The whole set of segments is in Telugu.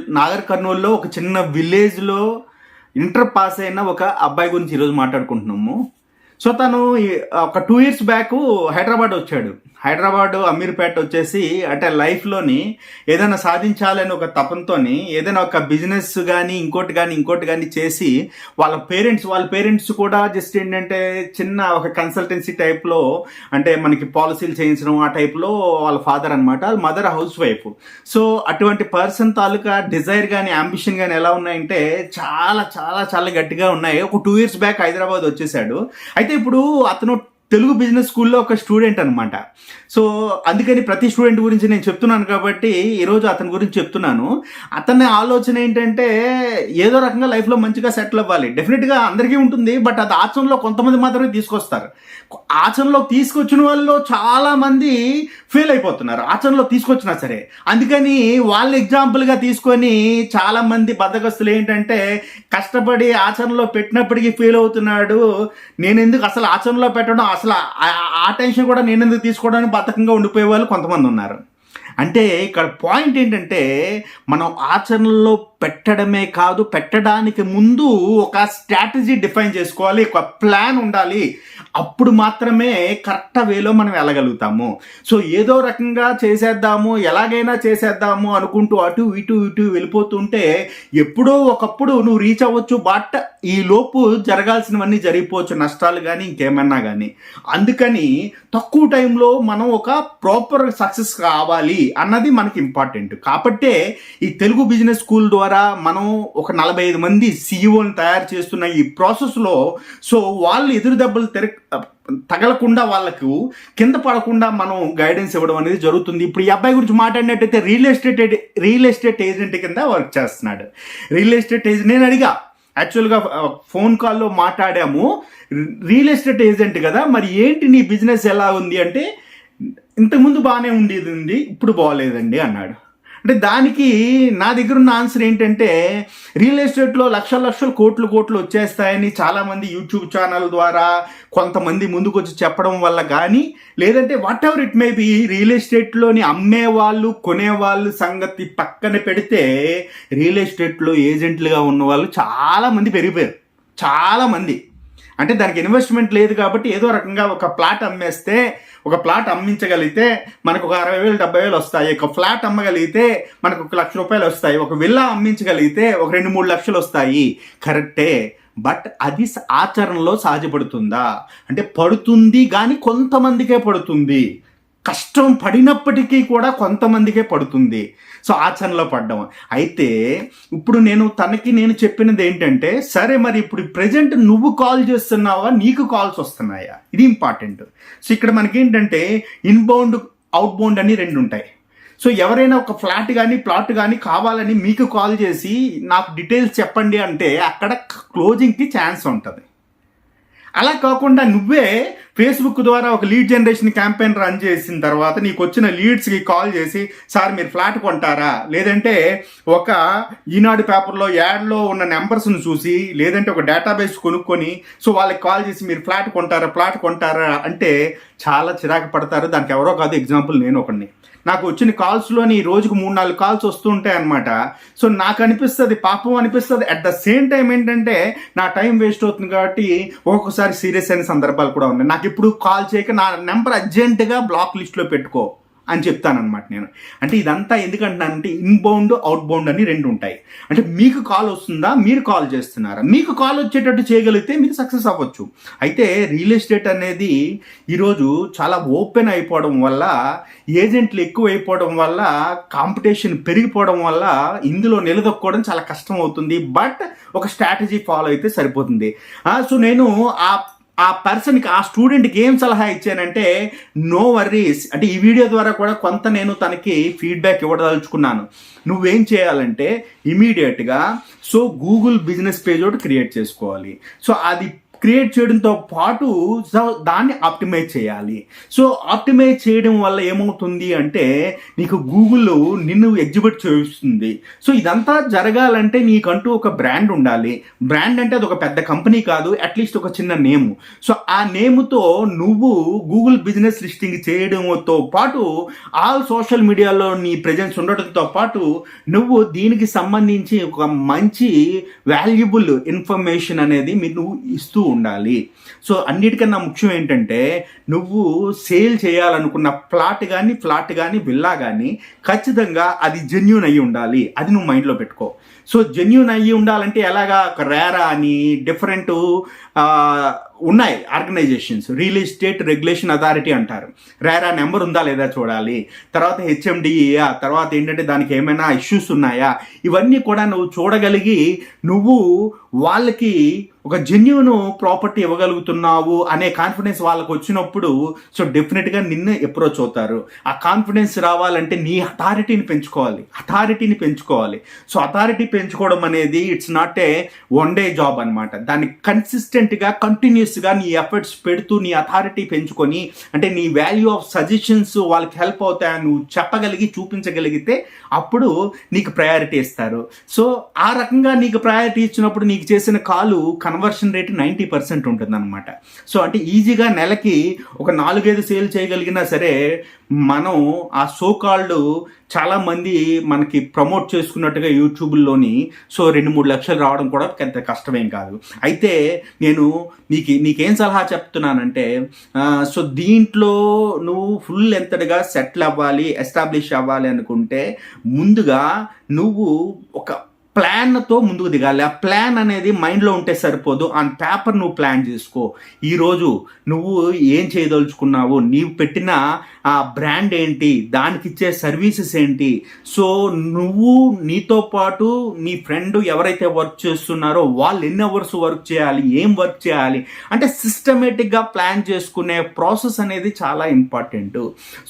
నాగర్ కర్నూలులో ఒక చిన్న విలేజ్లో ఇంటర్ పాస్ అయిన ఒక అబ్బాయి గురించి ఈరోజు మాట్లాడుకుంటున్నాము. సో తను ఒక టూ ఇయర్స్ బ్యాక్ హైదరాబాద్ వచ్చాడు. హైదరాబాద్ అమీర్పేట వచ్చేసి అంటే లైఫ్లోని ఏదైనా సాధించాలని ఒక తపంతోని ఏదైనా ఒక బిజినెస్ కానీ ఇంకోటి కానీ ఇంకోటి కానీ చేసి వాళ్ళ పేరెంట్స్ వాళ్ళ పేరెంట్స్ కూడా జస్ట్ ఏంటంటే చిన్న ఒక కన్సల్టెన్సీ టైప్లో అంటే మనకి పాలసీలు చేయించడం ఆ టైప్లో వాళ్ళ ఫాదర్ అనమాట మదర్ హౌస్ వైఫ్. సో అటువంటి పర్సన్ తాలూకా డిజైర్ కానీ అంబిషన్ కానీ ఎలా ఉన్నాయంటే చాలా చాలా చాలా గట్టిగా ఉన్నాయి. ఒక టూ ఇయర్స్ బ్యాక్ హైదరాబాద్ వచ్చేసాడు. అయితే ఇప్పుడు అతను తెలుగు బిజినెస్ స్కూల్లో ఒక స్టూడెంట్ అనమాట సో అందుకని ప్రతి స్టూడెంట్ గురించి నేను చెప్తున్నాను కాబట్టి ఈరోజు అతని గురించి చెప్తున్నాను. అతని ఆలోచన ఏంటంటే ఏదో రకంగా లైఫ్లో మంచిగా సెటిల్ అవ్వాలి. డెఫినెట్గా అందరికీ ఉంటుంది బట్ అది ఆచరణలో కొంతమంది మాత్రమే తీసుకొస్తారు. ఆచరణలో తీసుకొచ్చిన వాళ్ళు చాలామంది ఫెయిల్ అయిపోతున్నారు ఆచరణలో తీసుకొచ్చినా సరే. అందుకని వాళ్ళ ఎగ్జాంపుల్గా తీసుకొని చాలామంది బద్దగస్తులు ఏంటంటే కష్టపడి ఆచరణలో పెట్టినప్పటికీ ఫెయిల్ అవుతున్నాడు. నేను ఎందుకు అసలు ఆచరణలో పెట్టడం అసలు ఆ- టెన్షన్ కూడా నేను ఎందుకు తీసుకోవడానికి బద్ధకంగా ఉండిపోయే వాళ్ళు కొంతమంది ఉన్నారు. అంటే ఇక్కడ పాయింట్ ఏంటంటే మనం ఆచరణలో పెట్టడమే కాదు పెట్టడానికి ముందు ఒక స్ట్రాటజీ డిఫైన్ చేసుకోవాలి ఒక ప్లాన్ ఉండాలి. అప్పుడు మాత్రమే కరెక్ట్ వేలో మనం వెళ్ళగలుగుతాము. సో ఏదో రకంగా చేసేద్దాము ఎలాగైనా చేసేద్దాము అనుకుంటూ అటు ఇటు ఇటు వెళ్ళిపోతుంటే ఎప్పుడో ఒకప్పుడు నువ్వు రీచ్ అవ్వచ్చు బట్ ఈ లోపు జరగాల్సినవన్నీ జరిగిపోవచ్చు నష్టాలు కానీ ఇంకేమన్నా కానీ అందుకని తక్కువ టైంలో మనం ఒక ప్రాపర్ సక్సెస్ కావాలి. అన్నది మనకి ఇంపార్టెంట్. కాబట్టే ఈ తెలుగు బిజినెస్ స్కూల్ ద్వారా మనం ఒక నలభై ఐదు మంది సీఈఓని తయారు చేస్తున్న ఈ ప్రాసెస్లో సో వాళ్ళు ఎదురు దెబ్బలు తెర తగలకుండా వాళ్ళకు కింద పడకుండా మనం గైడెన్స్ ఇవ్వడం అనేది జరుగుతుంది. ఇప్పుడు ఈ అబ్బాయి గురించి మాట్లాడినట్టయితే real estate real estate agent కింద వర్క్ చేస్తున్నాడు. రియల్ ఎస్టేట్ ఏజెంట్ నేను అడిగా. యాక్చువల్గా ఫోన్ కాల్లో మాట్లాడాము. రియల్ ఎస్టేట్ ఏజెంట్ కదా మరి ఏంటి నీ బిజినెస్ ఎలా ఉంది అంటే ఇంతకుముందు బాగానే ఉండేది ఉంది ఇప్పుడు బాగాలేదండి అన్నాడు. అంటే దానికి నా దగ్గర ఉన్న ఆన్సర్ ఏంటంటే రియల్ ఎస్టేట్లో లక్షల లక్షలు కోట్లు కోట్లు వచ్చేస్తాయని చాలామంది యూట్యూబ్ ఛానల్ ద్వారా కొంతమంది ముందుకు వచ్చి చెప్పడం వల్ల కానీ లేదంటే whatever it may be real ఎస్టేట్లోని అమ్మేవాళ్ళు కొనేవాళ్ళు సంగతి పక్కన పెడితే రియల్ ఎస్టేట్లో ఏజెంట్లుగా ఉన్న వాళ్ళు చాలామంది పెరిగిపోయారు. చాలామంది. అంటే దానికి ఇన్వెస్ట్మెంట్ లేదు కాబట్టి ఏదో రకంగా ఒక ప్లాట్ అమ్మేస్తే ఒక ప్లాట్ అమ్మించగలిగితే మనకు ఒక అరవై వేలు డెబ్బై వేలు వస్తాయి. ఒక ఫ్లాట్ అమ్మగలిగితే మనకు ఒక లక్ష రూపాయలు వస్తాయి. ఒక విల్లా అమ్మించగలిగితే ఒక రెండు మూడు లక్షలు వస్తాయి. కరెక్టే బట్ అది ఆచరణలో సాధ్యపడుతుందా? అంటే పడుతుంది కానీ కొంతమందికే పడుతుంది. కష్టం పడినప్పటికీ కూడా కొంతమందికే పడుతుంది. సో ఆచరణలో పడ్డం. అయితే ఇప్పుడు నేను తనకి నేను చెప్పినది ఏంటంటే సరే మరి ఇప్పుడు ప్రజెంట్ నువ్వు కాల్ చేస్తున్నావా? నీకు కాల్స్ వస్తున్నాయా? ఇది ఇంపార్టెంట్. సో ఇక్కడ మనకి ఏంటంటే ఇన్బౌండ్ అవుట్బౌండ్ అని రెండు ఉంటాయి. సో ఎవరైనా ఒక ఫ్లాట్ కానీ ప్లాట్ కానీ కావాలని మీకు కాల్ చేసి నాకు డీటెయిల్స్ చెప్పండి అంటే అక్కడ క్లోజింగ్కి ఛాన్స్ ఉంటుంది. అలా కాకుండా నువ్వే ఫేస్బుక్ ద్వారా ఒక లీడ్ జనరేషన్ క్యాంపెయిన్ రన్ చేసిన తర్వాత నీకు వచ్చిన లీడ్స్కి కాల్ చేసి సార్ మీరు ఫ్లాట్ కొంటారా? లేదంటే ఒక ఈనాడు పేపర్లో యాడ్లో ఉన్న నెంబర్స్ని చూసి లేదంటే ఒక డేటాబేస్ కొనుక్కొని సో వాళ్ళకి కాల్ చేసి మీరు ఫ్లాట్ కొంటారా ఫ్లాట్ కొంటారా? అంటే చాలా చిరాకు పడతారు. దానికి ఎవరో కాదు ఎగ్జాంపుల్ నేను ఒకడిని. నాకు వచ్చిన కాల్స్లోని రోజుకు మూడు నాలుగు కాల్స్ వస్తుంటాయి అనమాట సో నాకు అనిపిస్తుంది పాపం అనిపిస్తుంది. అట్ ద సేమ్ టైం ఏంటంటే నా టైం వేస్ట్ అవుతుంది కాబట్టి ఒక్కొక్కసారి సీరియస్ అయిన సందర్భాలు కూడా ఉన్నాయి. నాకు ఇప్పుడు కాల్ చేయక నా నెంబర్ అర్జెంటుగా బ్లాక్ లిస్ట్లో పెట్టుకో. అని చెప్తానమాట నేను. అంటే ఇదంతా ఎందుకంటున్నానంటే ఇన్బౌండ్ అవుట్బౌండ్ అని రెండు ఉంటాయి. అంటే మీకు కాల్ వస్తుందా? మీరు కాల్ చేస్తున్నారా? మీకు కాల్ వచ్చేటట్టు చేయగలిగితే మీరు సక్సెస్ అవ్వచ్చు. అయితే రియల్ ఎస్టేట్ అనేది ఈరోజు చాలా ఓపెన్ అయిపోవడం వల్ల ఏజెంట్లు ఎక్కువ అయిపోవడం వల్ల కాంపిటీషన్ పెరిగిపోవడం వల్ల ఇందులో నిలదొక్కోవడం చాలా కష్టం అవుతుంది. బట్ ఒక స్ట్రాటజీ ఫాలో అయితే సరిపోతుంది. సో నేను ఆ ఆ పర్సన్కి ఆ స్టూడెంట్కి ఏం సలహా ఇచ్చానంటే నో వర్రీస్ అంటే ఈ వీడియో ద్వారా కూడా కొంత నేను తనకి ఫీడ్బ్యాక్ ఇవ్వదలుచుకున్నాను. నువ్వేం చేయాలంటే ఇమీడియట్గా సో గూగుల్ బిజినెస్ పేజ్ ఒకటి క్రియేట్ చేసుకోవాలి. సో అది క్రియేట్ చేయడంతో పాటు సో దాన్ని ఆప్టిమైజ్ చేయాలి. సో ఆప్టిమైజ్ చేయడం వల్ల ఏమవుతుంది అంటే నీకు గూగుల్ నిన్ను ఎగ్జిబిట్ చేస్తుంది. సో ఇదంతా జరగాలంటే నీకంటూ ఒక బ్రాండ్ ఉండాలి. బ్రాండ్ అంటే అది ఒక పెద్ద కంపెనీ కాదు అట్లీస్ట్ ఒక చిన్న నేమ్. సో ఆ నేమ్తో నువ్వు గూగుల్ బిజినెస్ లిస్టింగ్ చేయడంతో పాటు ఆల్ సోషల్ మీడియాలో నీ ప్రజెన్స్ ఉండటంతో పాటు నువ్వు దీనికి సంబంధించి ఒక మంచి వాల్యుబుల్ ఇన్ఫర్మేషన్ అనేది మీరు నువ్వు ఇస్తూ ఉండాలి. సో అన్నిటికన్నా ముఖ్యం ఏంటంటే నువ్వు సేల్ చేయాలనుకున్న ప్లాట్ కానీ ఫ్లాట్ కానీ విల్లా కానీ ఖచ్చితంగా అది జెన్యున్ అయ్యి ఉండాలి. అది నువ్వు మైండ్లో పెట్టుకో. సో జెన్యున్ అయ్యి ఉండాలంటే ఎలాగా? ఒక రేరా అని డిఫరెంట్ ఉన్నాయి organisations. Real estate regulation authority అంటారు. రేరా నెంబర్ ఉందా లేదా చూడాలి. తర్వాత హెచ్ఎండిఏయా తర్వాత ఏంటంటే దానికి ఏమైనా ఇష్యూస్ ఉన్నాయా? ఇవన్నీ కూడా నువ్వు చూడగలిగి నువ్వు వాళ్ళకి ఒక జెన్యున్ ప్రాపర్టీ ఇవ్వగలుగుతున్నావు అనే కాన్ఫిడెన్స్ వాళ్ళకి వచ్చినప్పుడు సో డెఫినెట్గా నిన్ను అప్రోచ్ అవుతారు. ఆ కాన్ఫిడెన్స్ రావాలంటే నీ అథారిటీని పెంచుకోవాలి. అథారిటీని పెంచుకోవాలి. సో అథారిటీ పెంచుకోవడం అనేది it's not a one day job అనమాట దాన్ని కన్సిస్టెంట్గా కంటిన్యూస్గా నీ ఎఫర్ట్స్ పెడుతూ నీ అథారిటీ పెంచుకొని అంటే నీ వాల్యూ ఆఫ్ సజెషన్స్ వాళ్ళకి హెల్ప్ అవుతాయని నువ్వు చెప్పగలిగి చూపించగలిగితే అప్పుడు నీకు ప్రయారిటీ ఇస్తారు. సో ఆ రకంగా నీకు ప్రయారిటీ ఇచ్చినప్పుడు నీకు చేసిన call conversion rate ninety percent ఉంటుందన్నమాట. సో అంటే ఈజీగా నెలకి ఒక నాలుగైదు సేల్ చేయగలిగినా సరే మనం ఆ సో కాల్డ్ చాలామంది మనకి ప్రమోట్ చేసుకున్నట్టుగా యూట్యూబ్లోని సో రెండు మూడు లక్షలు రావడం కూడా అంత కష్టమేం కాదు. అయితే నేను నీకు నీకేం సలహా చెప్తున్నానంటే సో దీంట్లో నువ్వు ఫుల్ ఎంతటిగా సెటిల్ అవ్వాలి ఎస్టాబ్లిష్ అవ్వాలి అనుకుంటే ముందుగా నువ్వు ఒక ప్లాన్తో ముందుకు దిగాలి. ఆ ప్లాన్ అనేది మైండ్లో ఉంటే సరిపోదు. ఆన్ పేపర్ నువ్వు ప్లాన్ చేసుకో. ఈరోజు నువ్వు ఏం చేయదలుచుకున్నావు నీవు పెట్టిన ఆ బ్రాండ్ ఏంటి దానికి ఇచ్చే సర్వీసెస్ ఏంటి సో నువ్వు నీతో పాటు నీ ఫ్రెండ్ ఎవరైతే వర్క్ చేస్తున్నారో వాళ్ళు ఎన్ని అవర్స్ వర్క్ చేయాలి ఏం వర్క్ చేయాలి అంటే సిస్టమేటిక్గా ప్లాన్ చేసుకునే ప్రాసెస్ అనేది చాలా ఇంపార్టెంట్.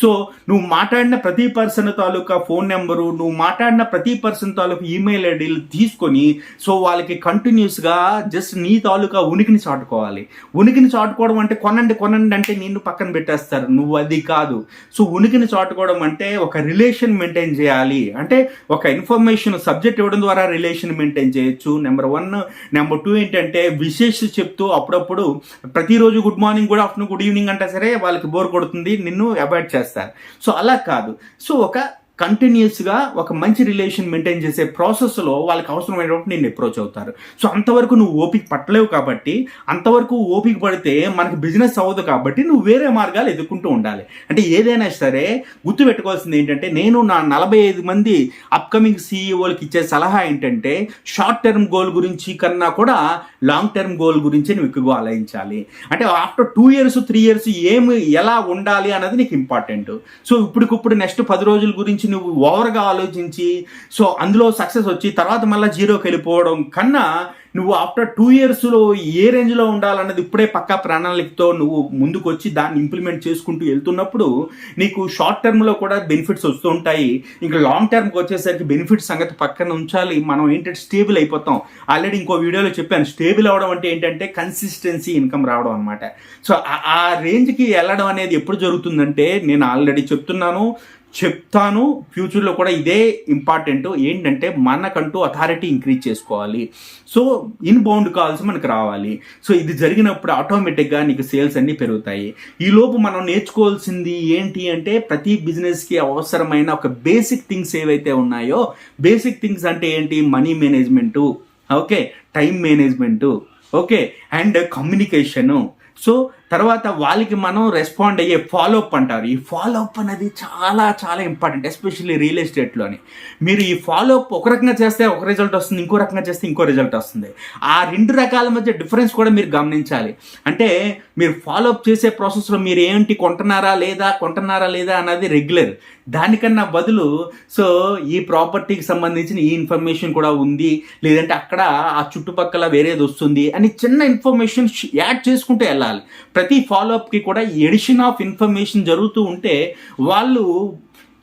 సో నువ్వు మాట్లాడిన ప్రతి పర్సన్ తాలూకా ఫోన్ నెంబరు నువ్వు మాట్లాడిన ప్రతి పర్సన్ తాలూకా ఈమెయిల్ ఐడి వీళ్ళు తీసుకొని సో వాళ్ళకి కంటిన్యూస్గా జస్ట్ నీ తాలూకా ఉనికిని చాటుకోవాలి. ఉనికిని చాటుకోవడం అంటే కొనండి కొనండి అంటే నిన్ను పక్కన పెట్టేస్తారు. నువ్వు అది కాదు. సో ఉనికిని చాటుకోవడం అంటే ఒక రిలేషన్ మెయింటైన్ చేయాలి. అంటే ఒక ఇన్ఫర్మేషన్ సబ్జెక్ట్ ఇవ్వడం ద్వారా రిలేషన్ మెయింటైన్ చేయొచ్చు. నెంబర్ వన్ నెంబర్ టూ ఏంటంటే విశేష చెప్తూ అప్పుడప్పుడు ప్రతిరోజు good morning good afternoon good evening అంటే సరే వాళ్ళకి బోర్ కొడుతుంది నిన్ను అవాయిడ్ చేస్తారు. సో అలా కాదు. సో ఒక కంటిన్యూస్గా ఒక మంచి రిలేషన్ మెయింటైన్ చేసే ప్రాసెస్లో వాళ్ళకి అవసరమైనప్పుడు నేను అప్రోచ్ అవుతారు. సో అంతవరకు నువ్వు ఓపిక పట్టలేవు కాబట్టి అంతవరకు ఓపిక పడితే మనకు బిజినెస్ అవ్వదు కాబట్టి నువ్వు వేరే మార్గాలు ఎదుర్కొంటూ ఉండాలి. అంటే ఏదైనా సరే గుర్తుపెట్టుకోవాల్సింది ఏంటంటే నేను నా నలభై ఐదు మంది అప్కమింగ్ సీఈఓలకి ఇచ్చే సలహా ఏంటంటే షార్ట్ టర్మ్ గోల్ గురించి కన్నా కూడా లాంగ్ టర్మ్ గోల్ గురించి నువ్వు ఎక్కువగా ఆలోచించాలి. అంటే after two years three years ఏమి ఎలా ఉండాలి అన్నది నీకు ఇంపార్టెంట్ సో ఇప్పటికిప్పుడు నెక్స్ట్ పది రోజుల గురించి నువ్వు ఓవర్గా ఆలోచించి సో అందులో సక్సెస్ వచ్చి తర్వాత మళ్ళీ జీరోకి వెళ్ళిపోవడం కన్నా నువ్వు ఆఫ్టర్ టూ ఇయర్స్లో ఏ రేంజ్లో ఉండాలన్నది ఇప్పుడే పక్కా ప్రణాళికతో నువ్వు ముందుకు వచ్చి దాన్ని ఇంప్లిమెంట్ చేసుకుంటూ వెళ్తున్నప్పుడు నీకు షార్ట్ టర్మ్లో కూడా బెనిఫిట్స్ వస్తూ ఉంటాయి. ఇంకా లాంగ్ టర్మ్కి వచ్చేసరికి బెనిఫిట్స్ సంగతి పక్కన ఉంచాలి. మనం ఏంటంటే స్టేబుల్ అయిపోతాం. ఆల్రెడీ ఇంకో వీడియోలో చెప్పాను. స్టేబుల్ అవడం అంటే ఏంటంటే కన్సిస్టెన్సీ ఇన్కమ్ రావడం అనమాట సో ఆ రేంజ్కి వెళ్ళడం అనేది ఎప్పుడు జరుగుతుందంటే నేను ఆల్రెడీ చెప్తున్నాను. చెప్తాను. ఫ్యూచర్లో కూడా ఇదే ఇంపార్టెంట్. ఏంటంటే మనకంటూ అథారిటీ ఇంక్రీజ్ చేసుకోవాలి. సో ఇన్బౌండ్ కాల్స్ మనకు రావాలి. సో ఇది జరిగినప్పుడు ఆటోమేటిక్గా నీకు సేల్స్ అన్నీ పెరుగుతాయి. ఈలోపు మనం నేర్చుకోవాల్సింది ఏంటి అంటే ప్రతి బిజినెస్కి అవసరమైన ఒక బేసిక్ థింగ్స్ ఏవైతే ఉన్నాయో బేసిక్ థింగ్స్ అంటే ఏంటి? Money management. Okay? Time management. Okay? And communication. So తర్వాత వాళ్ళకి మనం రెస్పాండ్ అయ్యే ఫాలోఅప్ అంటారు. ఈ ఫాలోఅప్ అనేది చాలా చాలా ఇంపార్టెంట్ ఎస్పెషల్లీ రియల్ ఎస్టేట్లోని మీరు ఈ ఫాలోఅప్ ఒక రకంగా చేస్తే ఒక రిజల్ట్ వస్తుంది ఇంకో రకంగా చేస్తే ఇంకో రిజల్ట్ వస్తుంది. ఆ రెండు రకాల మధ్య డిఫరెన్స్ కూడా మీరు గమనించాలి. అంటే మీరు ఫాలోఅప్ చేసే ప్రాసెస్లో మీరు ఏంటి కొంటున్నారా లేదా కొంటున్నారా లేదా అన్నది రెగ్యులర్ దానికన్నా బదులు సో ఈ ప్రాపర్టీకి సంబంధించిన ఈ ఇన్ఫర్మేషన్ కూడా ఉంది లేదంటే అక్కడ ఆ చుట్టుపక్కల వేరేది వస్తుంది అని చిన్న ఇన్ఫర్మేషన్ యాడ్ చేసుకుంటూ వెళ్ళాలి. ప్రతి ఫాలోఅప్కి కూడా ఎడిషన్ ఆఫ్ ఇన్ఫర్మేషన్ జరుగుతూ ఉంటే వాళ్ళు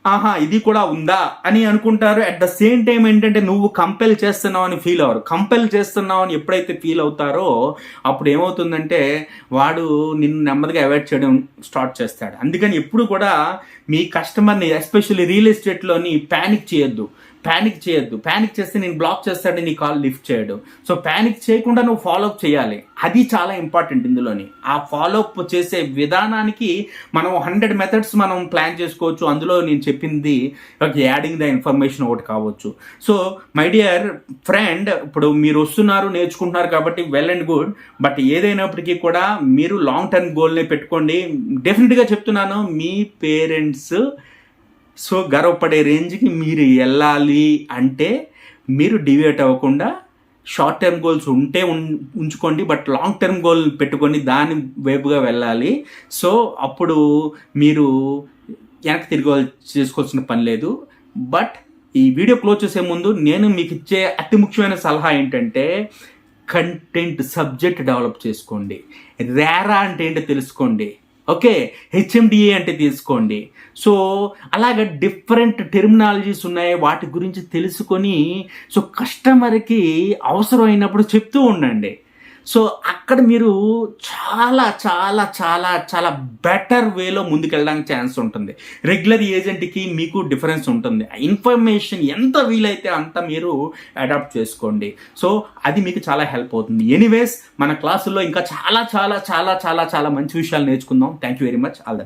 ఆహా ఇది కూడా ఉందా అని అనుకుంటారు. అట్ ద సేమ్ టైం ఏంటంటే నువ్వు కంపెల్ చేస్తున్నావు అని ఫీల్ అవ్వరు. కంపెల్ చేస్తున్నావు అని ఎప్పుడైతే ఫీల్ అవుతారో అప్పుడు ఏమవుతుందంటే వాడు నిన్ను నెమ్మదిగా అవాయిడ్ చేయడం స్టార్ట్ చేస్తాడు. అందుకని ఎప్పుడు కూడా మీ కస్టమర్ని ఎస్పెషల్లీ రియల్ ఎస్టేట్లోని ప్యానిక్ చేయొద్దు. ప్యానిక్ చేయొద్దు. ప్యానిక్ చేస్తే నేను బ్లాక్ చేస్తాడని నీ కాల్ లిఫ్ట్ చేయడు. సో ప్యానిక్ చేయకుండా నువ్వు ఫాలోఅప్ చేయాలి. అది చాలా ఇంపార్టెంట్ ఇందులోని. ఆ ఫాలోఅప్ చేసే విధానానికి మనం హండ్రెడ్ మెథడ్స్ మనం ప్లాన్ చేసుకోవచ్చు. అందులో నేను చెప్పింది యాడింగ్ ద ఇన్ఫర్మేషన్ ఒకటి కావచ్చు. సో మై డియర్ ఫ్రెండ్ ఇప్పుడు మీరు వస్తున్నారు నేర్చుకుంటున్నారు కాబట్టి వెల్ అండ్ గుడ్ బట్ ఏదైనప్పటికీ కూడా మీరు లాంగ్ టర్మ్ గోల్నే పెట్టుకోండి. డెఫినెట్గా చెప్తున్నాను మీ పేరెంట్స్ సో గర్వపడే రేంజ్కి మీరు వెళ్ళాలి అంటే మీరు డివేట్ అవ్వకుండా షార్ట్ టర్మ్ గోల్స్ ఉంటే ఉంచుకోండి బట్ లాంగ్ టర్మ్ గోల్ పెట్టుకొని దాని వైపుగా వెళ్ళాలి. సో అప్పుడు మీరు వెనక్కి తిరిగి చేసుకోవాల్సిన పని లేదు. బట్ ఈ వీడియో క్లోజ్ చేసే ముందు నేను మీకు ఇచ్చే అతి ముఖ్యమైన సలహా ఏంటంటే కంటెంట్ సబ్జెక్ట్ డెవలప్ చేసుకోండి. రేరా అంటే ఏంటో తెలుసుకోండి. ఓకే హెచ్ఎండిఏ అంటే తీసుకోండి. సో అలాగ డిఫరెంట్ టెర్మినాలజీస్ ఉన్నాయి వాటి గురించి తెలుసుకొని సో కస్టమర్కి అవసరమైనప్పుడు చెప్తూ ఉండండి. సో అక్కడ మీరు చాలా చాలా చాలా చాలా బెటర్ వేలో ముందుకెళ్ళడానికి ఛాన్స్ ఉంటుంది. రెగ్యులర్ ఏజెంట్కి మీకు డిఫరెన్స్ ఉంటుంది. ఇన్ఫర్మేషన్ ఎంత వీలైతే అంత మీరు అడాప్ట్ చేసుకోండి. సో అది మీకు చాలా హెల్ప్ అవుతుంది. ఎనీవేస్ మన క్లాసుల్లో ఇంకా చాలా చాలా చాలా చాలా చాలా మంచి విషయాలు నేర్చుకుందాం. Thank you very much all the